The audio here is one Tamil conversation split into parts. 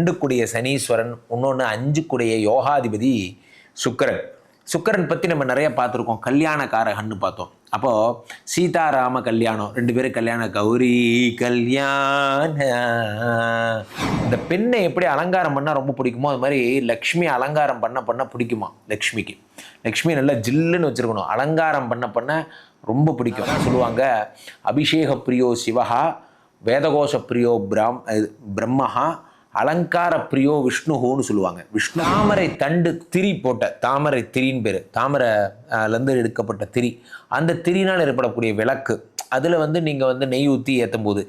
ரெண்டு கூடிய சனீஸ்வரன் இன்னொன்று அஞ்சு கூடிய யோகாதிபதி சுக்கிரன். சுக்கிரன் பற்றி நம்ம நிறைய பார்த்துருக்கோம். கல்யாணக்காரகன்னு பார்த்தோம். அப்போது சீதாராம கல்யாணம் ரெண்டு பேரும் கல்யாணம் கௌரி கல்யாண. இந்த பெண்ணை எப்படி அலங்காரம் பண்ணால் ரொம்ப பிடிக்குமோ அது மாதிரி லக்ஷ்மி அலங்காரம் பண்ண பண்ண பிடிக்குமா? லக்ஷ்மிக்கு. லக்ஷ்மி நல்லா ஜில்லுன்னு வச்சுருக்கணும். அலங்காரம் பண்ண பண்ண ரொம்ப பிடிக்கும். சொல்லுவாங்க அபிஷேக பிரியோ சிவஹா வேதகோஷ பிரியோ பிராம் பிரம்மஹா அலங்கார பிரியோ விஷ்ணுஹோன்னு சொல்லுவாங்க. விஷ்ணு தாமரை தண்டு திரி போட்ட தாமரை திரின்னு பேர். தாமரைலேருந்து எடுக்கப்பட்ட திரி. அந்த திரினால் ஏற்படக்கூடிய விளக்கு. அதில் வந்து நீங்கள் வந்து நெய் ஊற்றி ஏற்றும் போது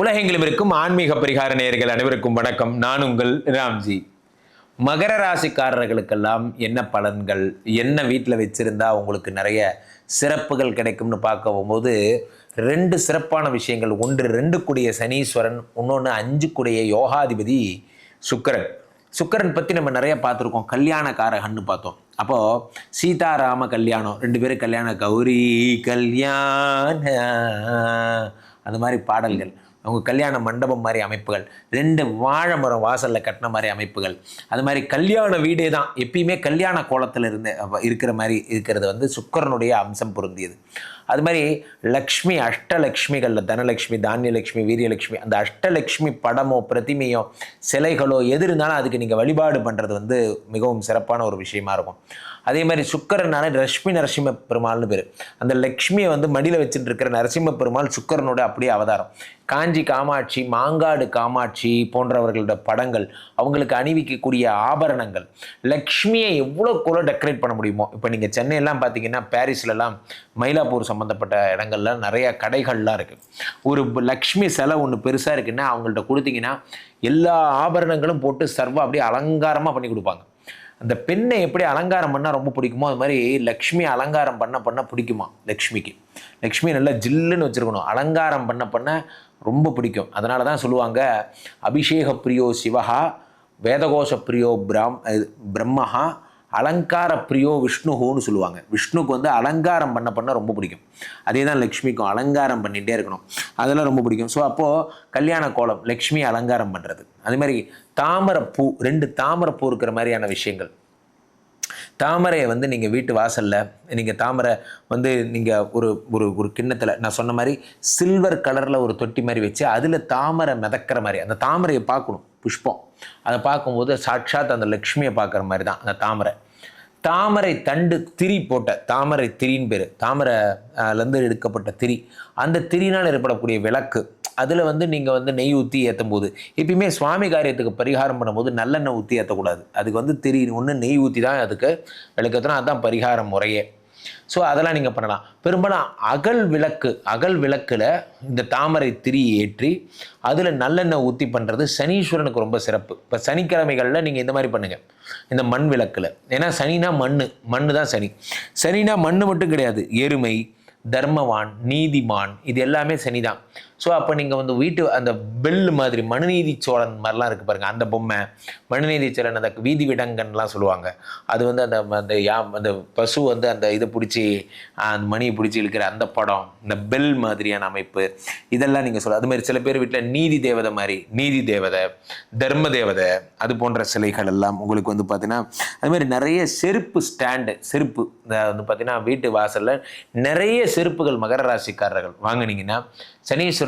உலகெங்கிலும் இருக்கும் ஆன்மீக பரிகார நேயர்கள் அனைவருக்கும் வணக்கம். நான் உங்கள் ராம்ஜி. மகர ராசிக்காரர்களுக்கெல்லாம் என்ன பலன்கள் என்ன வீட்டில் வச்சுருந்தா உங்களுக்கு நிறைய சிறப்புகள் கிடைக்கும்னு பார்க்க போகும்போது ரெண்டு சிறப்பான விஷயங்கள். ஒன்று ரெண்டு கூடிய சனீஸ்வரன் இன்னொன்று அஞ்சு கூடிய யோகாதிபதி சுக்கிரன். சுக்கிரன் பற்றி நம்ம நிறைய பார்த்துருக்கோம். கல்யாணக்காரகன்னு பார்த்தோம். அப்போது சீதாராம கல்யாணம் ரெண்டு பேரும் கல்யாணம். கௌரி கல்யாண அந்த மாதிரி பாடல்கள். அவங்க கல்யாண மண்டபம் மாதிரி அமைப்புகள் ரெண்டு வாழை மரம் வாசலில் கட்டின மாதிரி அமைப்புகள். அது மாதிரி கல்யாண வீடே தான். எப்பயுமே கல்யாண கோலத்தில் இருந்து இருக்கிற மாதிரி இருக்கிறது வந்து சுக்கரனுடைய அம்சம் பொருந்தியது. அது மாதிரி லக்ஷ்மி அஷ்டலக்ஷ்மிகளில் தனலக்ஷ்மி தானியலக்ஷ்மி வீரியலக்ஷ்மி அந்த அஷ்டலக்ஷ்மி படமோ பிரதிமையோ சிலைகளோ எது இருந்தாலும் அதுக்கு நீங்கள் வழிபாடு பண்ணுறது வந்து மிகவும் சிறப்பான ஒரு விஷயமா இருக்கும். அதே மாதிரி சுக்கரனான லட்சுமி நரசிம்ம பெருமாள்னு பேர். அந்த லக்ஷ்மியை வந்து மடியில் வச்சுட்டு இருக்கிற நரசிம்ம பெருமாள் சுக்கரனோட அப்படியே அவதாரம். காஞ்சி காமாட்சி மாங்காடு காமாட்சி போன்றவர்களோட படங்கள் அவங்களுக்கு அணிவிக்கக்கூடிய ஆபரணங்கள் லக்ஷ்மியை எவ்வளோ கூட டெக்கரேட் பண்ண முடியுமோ இப்போ நீங்கள் சென்னையெல்லாம் பார்த்தீங்கன்னா பாரிஸ்லலாம் மயிலாப்பூர் சம்மந்தப்பட்ட இடங்கள்ல நிறையா கடைகள்லாம் இருக்குது ஒரு லக்ஷ்மி சிலை ஒன்று பெருசாக இருக்குன்னா அவங்கள்ட்ட கொடுத்தீங்கன்னா எல்லா ஆபரணங்களும் போட்டு சர்வா அப்படியே அலங்காரமாக பண்ணி கொடுப்பாங்க. அந்த பெண்ணை எப்படி அலங்காரம் பண்ணால் ரொம்ப பிடிக்குமோ அது மாதிரி லக்ஷ்மி அலங்காரம் பண்ண பண்ண பிடிக்குமா? லக்ஷ்மிக்கு. லக்ஷ்மி நல்லா ஜில்லுன்னு வச்சுருக்கணும். அலங்காரம் பண்ண பண்ண ரொம்ப பிடிக்கும். அதனால தான் சொல்லுவாங்க அபிஷேக பிரியோ சிவஹா வேதகோஷ பிரியோ பிராம் பிரம்மஹா அலங்கார பிரியோ விஷ்ணுஹோன்னு சொல்லுவாங்க. விஷ்ணுக்கு வந்து அலங்காரம் பண்ண பண்ண ரொம்ப பிடிக்கும். அதே தான் லக்ஷ்மிக்கும் அலங்காரம் பண்ணிகிட்டே இருக்கணும். அதெல்லாம் ரொம்ப பிடிக்கும். ஸோ அப்போது கல்யாண கோலம் லக்ஷ்மி அலங்காரம் பண்ணுறது அதே மாதிரி தாமரைப்பூ ரெண்டு தாமரைப்பூ இருக்கிற மாதிரியான விஷயங்கள். தாமரையை வந்து நீங்கள் வீட்டு வாசலில் நீங்கள் தாமரை வந்து நீங்கள் ஒரு ஒரு ஒரு கிண்ணத்தில் நான் சொன்ன மாதிரி சில்வர் கலரில் ஒரு தொட்டி மாதிரி வச்சு அதில் தாமரை மிதக்கிற மாதிரி அந்த தாமரையை பார்க்கணும் புஷ்பம். அதை பார்க்கும்போது சாட்சாத் அந்த லக்ஷ்மியை பார்க்குற மாதிரி தான் அந்த தாமரை. தாமரை தண்டு திரி போட்ட தாமரை திரின்னு பேர். தாமரைலேருந்து எடுக்கப்பட்ட திரி. அந்த திரினால் ஏற்படக்கூடிய விளக்கு. அதில் வந்து நீங்கள் வந்து நெய் ஊற்றி ஏற்றும் போது எப்பயுமே சுவாமி காரியத்துக்கு பரிகாரம் பண்ணும்போது நல்லெண்ணெய் ஊற்றி ஏற்றக்கூடாது அதுக்கு வந்து திரி ஒன்று நெய் ஊற்றி தான் அதுக்கு விளக்கத்தினா அதுதான் பரிகாரம் முறையே. ஸோ அதெல்லாம் நீங்கள் பண்ணலாம். பெரும்பாலும் அகல் விளக்கு அகல் விளக்கில் இந்த தாமரை திரி ஏற்றி அதில் நல்லெண்ணெய் ஊற்றி பண்ணுறது சனீஸ்வரனுக்கு ரொம்ப சிறப்பு. இப்போ சனிக்கிழமைகளில் நீங்கள் இந்த மாதிரி பண்ணுங்கள் இந்த மண் விளக்கில். ஏன்னா சனினா மண் மண் தான் சனி. சனினா மண் மட்டும் கிடையாது. எருமை தர்மவான் நீதிமான் இது எல்லாமே சனி தான் ஸோ அப்போ நீங்கள் வந்து வீட்டு அந்த பெல் மாதிரி மனுநீதி சோழன் மாதிரிலாம் இருக்குது பாருங்கள் அந்த பொம்மை. மனுநீதி சோழன் அந்த வீதி விடங்கன்லாம் சொல்லுவாங்க. அது வந்து அந்த அந்த யா அந்த பசு வந்து அந்த இதை பிடிச்சி அந்த மணியை பிடிச்சி இழுக்கிற அந்த படம் இந்த பெல் மாதிரியான அமைப்பு. இதெல்லாம் நீங்கள் சொல்ல அது மாதிரி சில பேர் வீட்டில் நீதி தேவதை மாதிரி நீதி தேவதை தர்ம தேவதை அது போன்ற சிலைகள் எல்லாம் உங்களுக்கு வந்து பார்த்தீங்கன்னா அது மாதிரி நிறைய செருப்பு ஸ்டாண்டு செருப்பு இந்த வந்து பார்த்தீங்கன்னா வீட்டு வாசலில் நிறைய செருப்புகள் மகர ராசிக்காரர்கள் வாங்குனீங்கன்னா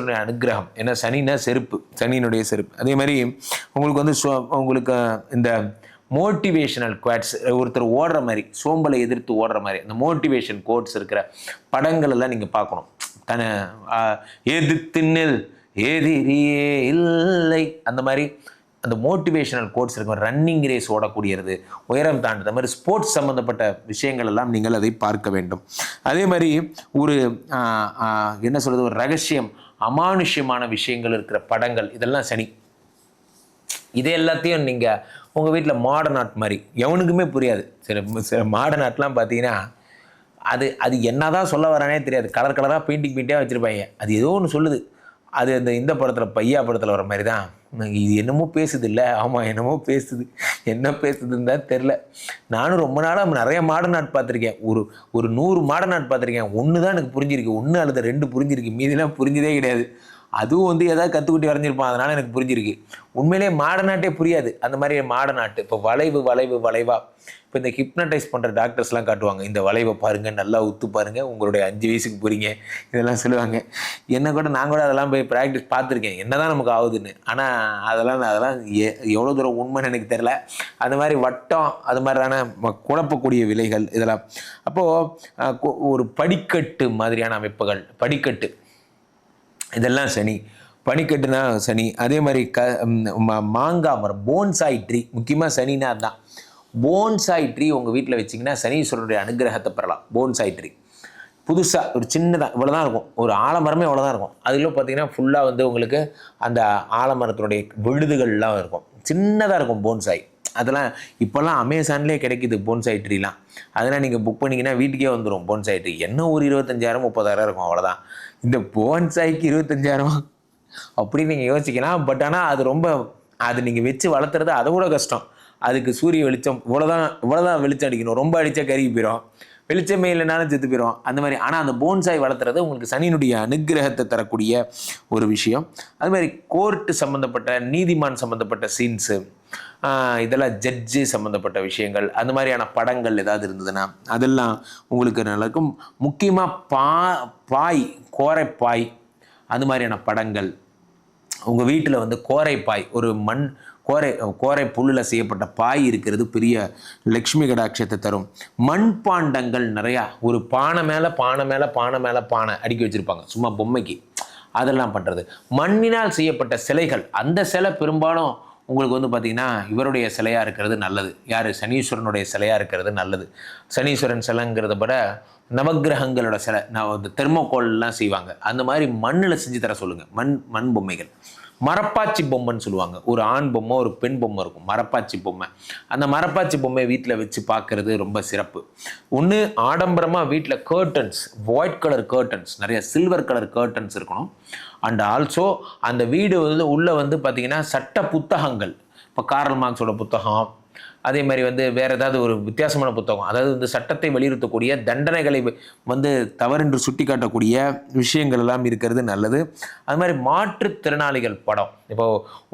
ஈஸ்வரனுடைய அனுகிரகம். ஏன்னா சனினா செருப்பு. சனியினுடைய செருப்பு. அதே மாதிரி உங்களுக்கு வந்து சோ- உங்களுக்கு இந்த மோட்டிவேஷனல் குவாட்ஸ் ஒருத்தர் ஓடுற மாதிரி சோம்பலை எதிர்த்து ஓடுற மாதிரி அந்த மோட்டிவேஷன் கோட்ஸ் இருக்கிற படங்கள் எல்லாம் நீங்கள் பார்க்கணும். தன எதிர்த்து நில் எதிரியே இல்லை. அந்த மாதிரி அந்த மோட்டிவேஷனல் கோட்ஸ் இருக்கும் ரன்னிங் ரேஸ் ஓடக்கூடியது உயரம் தாண்டு அந்த மாதிரி ஸ்போர்ட்ஸ் சம்மந்தப்பட்ட விஷயங்கள் எல்லாம் நீங்கள் அதை பார்க்க வேண்டும். அதே மாதிரி ஒரு ஆஹ், என்ன சொல்கிறது ஒரு ரகசியம் அமானுஷ்யமான விஷயங்கள் இருக்கிற படங்கள் இதெல்லாம் சனி. இது எல்லாத்தையும் நீங்கள் உங்கள் வீட்டில் மாடர்ன் ஆர்ட் மாதிரி எவனுக்குமே புரியாது. சில சில மாடர்ன் ஆர்ட்லாம் பார்த்தீங்கன்னா அது அது என்னதான் சொல்ல வரானே தெரியாது. கலர் கலராக பெயிண்டிங் பெயிண்டியாக வச்சுருப்பாங்க. அது ஏதோ ஒன்று சொல்லுது. அது இந்த இந்த படத்தில் பையா படத்தில் வர மாதிரி தான் இது என்னமோ பேசுது இல்லை ஆமாம் என்னமோ பேசுது. என்ன பேசுதுன்னு தான் தெரில நானும் ரொம்ப நாளாக நிறைய மாடர்ன் ஆர்ட் பார்த்துருக்கேன். ஒரு ஒரு நூறு மாடர்ன் ஆர்ட் பார்த்துருக்கேன். ஒன்று தான் எனக்கு புரிஞ்சிருக்கு. ஒன்று அல்லது ரெண்டு புரிஞ்சிருக்கு. மீதிலாம் புரிஞ்சதே கிடையாது. அதுவும் வந்து ஏதாவது கற்றுக்குட்டி வரைஞ்சிருப்பான். அதனால் எனக்கு புரிஞ்சிருக்கு. உண்மையிலேயே மாடநாட்டே புரியாது. அந்த மாதிரி மாடநாட்டு இப்போ வளைவு வளைவு வளைவா. இப்போ இந்த ஹிப்னடைஸ் பண்ணுற டாக்டர்ஸ்லாம் காட்டுவாங்க. இந்த வளைவை பாருங்கள் நல்லா உத்து பாருங்கள் உங்களுடைய அஞ்சு வயசுக்கு போகிறீங்க இதெல்லாம் சொல்லுவாங்க. என்ன கூட நான் கூட அதெல்லாம் போய் ப்ராக்டிஸ் பார்த்துருக்கேன். என்ன தான் நமக்கு ஆகுதுன்னு. ஆனால் அதெல்லாம் அதெல்லாம் எ எவ்வளோ தூரம் உண்மைன்னு எனக்கு தெரில அந்த மாதிரி வட்டம் அது மாதிரியான குழப்பக்கூடிய விலைகள் இதெல்லாம். அப்போது ஒரு படிக்கட்டு மாதிரியான அமைப்புகள். படிக்கட்டு. இதெல்லாம் சனி. பனிக்கட்டுனா சனி. அதே மாதிரி க மாங்காய் மரம் போன்சாய் ட்ரீ முக்கியமாக சனினா அதுதான் போன்சாய் ட்ரீ உங்கள் வீட்டில் வச்சிங்கன்னா சனீஸ்வரனுடைய அனுகிரகத்தை பெறலாம். போன்சாய் ட்ரீ புதுசாக ஒரு சின்னதாக இவ்வளோ தான் இருக்கும். ஒரு ஆலமரமே இவ்வளோ தான் இருக்கும் அதில் பார்த்திங்கன்னா ஃபுல்லாக வந்து உங்களுக்கு அந்த ஆலமரத்தினுடைய விழுதுகள்லாம் இருக்கும். சின்னதாக இருக்கும் போன்சாய் அதெல்லாம் இப்போல்லாம் அமேசான்லேயே கிடைக்குது போன்சாய் ட்ரீலாம் அதெல்லாம் நீங்கள் புக் பண்ணிங்கன்னா வீட்டுக்கே வந்துடும் போன்சை ட்ரீ என்ன ஒரு இருபத்தஞ்சாயிரம் முப்பதாயிரம் இருக்கும் அவ்வளோதான் இந்த போன்சாய்க்கு இருபத்தஞ்சாயிரம்? அப்படின்னு நீங்கள் யோசிக்கலாம். பட் ஆனால் அது ரொம்ப அது நீங்கள் வச்சு வளர்த்துறது அதை விட கஷ்டம். அதுக்கு சூரிய வெளிச்சம் இவ்வளோதான் இவ்வளோதான் வெளிச்சம் அடிக்கணும். ரொம்ப அடித்தா கருகி போயிடும் வெளிச்சமே இல்லைனாலும் செத்து போயிடும் அந்த மாதிரி. ஆனால் அந்த போன்சாய் வளர்த்துறது உங்களுக்கு சனியினுடைய அனுக்கிரகத்தை தரக்கூடிய ஒரு விஷயம். அது மாதிரி கோர்ட்டு சம்மந்தப்பட்ட நீதிமான் சம்மந்தப்பட்ட சீன்ஸு இதெல்லாம் ஜட்ஜு சம்மந்தப்பட்ட விஷயங்கள் அந்த மாதிரியான படங்கள் ஏதாவது இருந்ததுன்னா அதெல்லாம் உங்களுக்கு நல்லாயிருக்கும். முக்கியமாக பா பாய் கோரைப்பாய் அந்த மாதிரியான படங்கள். உங்கள் வீட்டில் வந்து கோரைப்பாய் ஒரு மண் கோரை கோரை புல்லில் செய்யப்பட்ட பாய் இருக்கிறது பெரிய லக்ஷ்மி கடாட்சத்தை தரும். மண்பாண்டங்கள் நிறையா ஒரு பானை மேலே பானை மேலே பானை மேலே பானை அடுக்கி வச்சுருப்பாங்க. சும்மா பொம்மைக்கு. அதெல்லாம் பண்ணுறது மண்ணினால் செய்யப்பட்ட சிலைகள் அந்த சிலை பெரும்பாலும் உங்களுக்கு வந்து பார்த்திங்கன்னா இவருடைய சிலையாக இருக்கிறது நல்லது. யார்? சனீஸ்வரனுடைய சிலையாக இருக்கிறது நல்லது. சனீஸ்வரன் சிலைங்கிறத விட நவக்கிரகங்களோட சிலை நான் வந்து தெர்மோகோல்லாம் செய்வாங்க. அந்த மாதிரி மண்ணில் செஞ்சு தர சொல்லுங்கள் மண் மண் பொம்மைகள். மரப்பாச்சி பொம்மைன்னு சொல்லுவாங்க. ஒரு ஆண் பொம்மை ஒரு பெண் பொம்மை இருக்கும். மரப்பாச்சி பொம்மை. அந்த மரப்பாச்சி பொம்மையை வீட்டில் வச்சு பார்க்குறது ரொம்ப சிறப்பு. ஒன்று ஆடம்பரமாக வீட்டில் கேர்டன்ஸ் ஒயிட் கலர் கேர்டன்ஸ் நிறைய சில்வர் கலர் கேர்டன்ஸ் இருக்கணும். அண்ட் ஆல்சோ அந்த வீடு வந்து உள்ளே வந்து பார்த்திங்கன்னா சட்ட புத்தகங்கள். இப்போ கார்ல் மார்க்ஸோட புத்தகம் அதே மாதிரி வந்து வேறு ஏதாவது ஒரு வித்தியாசமான புத்தகம் அதாவது வந்து சட்டத்தை வலியுறுத்தக்கூடிய தண்டனைகளை வந்து தவறென்று சுட்டி காட்டக்கூடிய விஷயங்கள் எல்லாம் இருக்கிறது நல்லது. அது மாதிரி மாற்றுத்திறனாளிகள் படம். இப்போ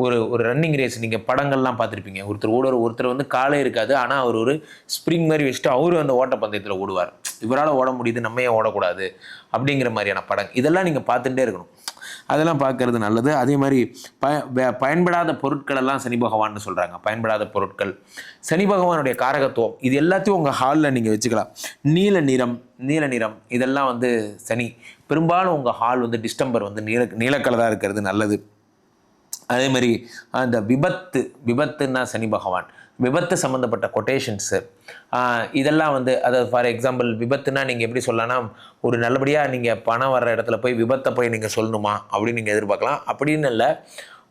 ஒரு ஒரு ரன்னிங் ரேஸ் நீங்கள் படங்கள்லாம் பார்த்துருப்பீங்க. ஒருத்தர் ஓடுற ஒருத்தர் வந்து காலே இருக்காது ஆனால் அவர் ஒரு ஸ்ப்ரிங் மாதிரி வச்சுட்டு அவரும் அந்த ஓட்டப்பந்தயத்தில் ஓடுவார். இவரால் ஓட முடியுது நம்ம ஏன் ஓடக்கூடாது? அப்படிங்கிற மாதிரியான படம் இதெல்லாம் நீங்கள் பார்த்துட்டே இருக்கணும். அதெல்லாம் பார்க்கறது நல்லது. அதே மாதிரி ப பயன்படாத பொருட்கள் எல்லாம் சனி பகவான்னு சொல்கிறாங்க பயன்படாத பொருட்கள். சனி பகவானுடைய காரகத்துவம். இது எல்லாத்தையும் உங்கள் ஹாலில் நீங்கள் வச்சுக்கலாம். நீல நிறம் நீல நிறம் இதெல்லாம் வந்து சனி. பெரும்பாலும் உங்கள் ஹால் வந்து டிஸ்டம்பர் வந்து நீல நீலக்கலராக இருக்கிறது நல்லது. அதே மாதிரி அந்த விபத்து விபத்துன்னா சனி பகவான். விபத்து சம்மந்தப்பட்ட கொட்டேஷன்ஸு இதெல்லாம் வந்து அதாவது ஃபார் எக்ஸாம்பிள் விபத்துனா நீங்கள் எப்படி சொல்லலாம் ஒரு நல்லபடியாக நீங்கள் பணம் வர்ற இடத்துல போய் விபத்தை போய் நீங்கள் சொல்லணுமா அப்படின்னு நீங்கள் எதிர்பார்க்கலாம். அப்படின்னு இல்லை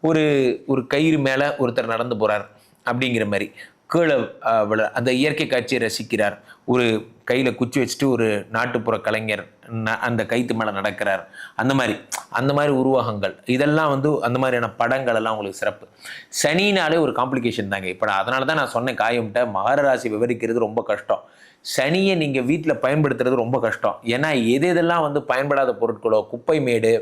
ஒரு ஒரு கயிறு மேலே ஒருத்தர் நடந்து போகிறார் அப்படிங்கிற மாதிரி. கீழே விழ- அந்த இயற்கை காட்சியை ரசிக்கிறார். ஒரு கையில் குச்சி வச்சுட்டு ஒரு நாட்டுப்புற கலைஞர் அந்த கைத்து மேலே நடக்கிறார். அந்த மாதிரி அந்த மாதிரி உருவகங்கள். இதெல்லாம் வந்து அந்த மாதிரியான படங்கள் எல்லாம் உங்களுக்கு சிறப்பு. சனினாலே ஒரு காம்ப்ளிகேஷன் தாங்க. இப்போ அதனால தான் நான் சொன்னேன் காயம்கிட்ட மகர ராசி விவரிக்கிறது ரொம்ப கஷ்டம். சனியை நீங்கள் வீட்டில் பயன்படுத்துறது ரொம்ப கஷ்டம். ஏன்னா எது எதெல்லாம் வந்து பயன்படாத பொருட்களோ குப்பை மேடு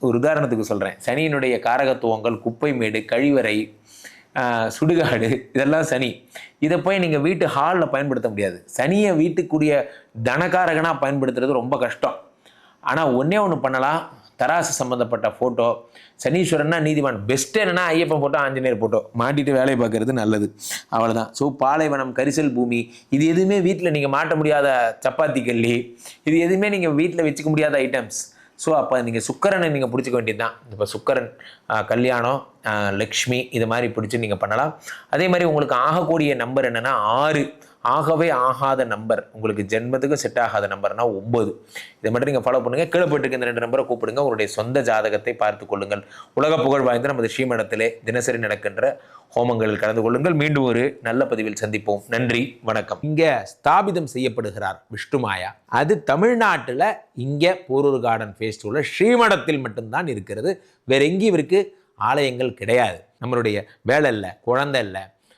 ஒரு உதாரணத்துக்கு சொல்கிறேன் சனியினுடைய காரகத்துவங்கள் குப்பை மேடு கழிவறை சுடுகாடு இதெல்லாம் சனி. இதை போய் நீங்கள் வீட்டு ஹாலில் பயன்படுத்த முடியாது. சனியை வீட்டுக்குரிய தனக்காரகனாக பயன்படுத்துறது ரொம்ப கஷ்டம். ஆனால் ஒன்றே ஒன்று பண்ணலாம். தராசு சம்மந்தப்பட்ட ஃபோட்டோ சனீஸ்வரன்னா நீதிவான் பெஸ்ட் என்னன்னா ஐயப்பன் ஃபோட்டோ ஆஞ்சநேயர் ஃபோட்டோ மாட்டிட்டு வேலையை பார்க்கறது நல்லது. அவ்வளோதான் ஸோ பாலைவனம் கரிசல் பூமி இது எதுவுமே வீட்டில் நீங்கள் மாட்ட முடியாத சப்பாத்தி கல்லி இது எதுவுமே நீங்கள் வீட்டில் வச்சுக்க முடியாத ஐட்டம்ஸ் ஸோ அப்போ நீங்கள் சுக்கரனை நீங்கள் பிடிச்சிக்க வேண்டியது தான் இப்போ சுக்கரன் கல்யாணம் லக்ஷ்மி இது மாதிரி பிடிச்சி நீங்கள் பண்ணலாம். அதே மாதிரி உங்களுக்கு ஆகக்கூடிய நம்பர் என்னென்னா ஆறு. ஆகவே ஆகாத நம்பர். உங்களுக்கு ஜென்மத்துக்கு செட் ஆகாத நம்பர்னா ஒம்பது இதை மட்டும் நீங்கள் ஃபாலோ பண்ணுங்கள் கீழே இந்த ரெண்டு நம்பரை கூப்பிடுங்க. உங்களுடைய சொந்த ஜாதகத்தை பார்த்து கொள்ளுங்கள். உலக புகழ் வாய்ந்த நமது ஸ்ரீமடத்திலே தினசரி நடக்கின்ற ஹோமங்களில் கலந்து கொள்ளுங்கள். மீண்டும் ஒரு நல்ல பதிவில் சந்திப்போம். நன்றி. வணக்கம். இங்கே ஸ்தாபிதம் செய்யப்படுகிறார் விஷ்ணுமாயா அது தமிழ்நாட்டில் இங்கே போரூர் கார்டன் ஃபேஸ்டிவலில் ஸ்ரீமடத்தில் மட்டும்தான் இருக்கிறது. வேற எங்கேயும் இவருக்கு ஆலயங்கள் கிடையாது. நம்மளுடைய வேலை இல்லை குழந்தை இல்லை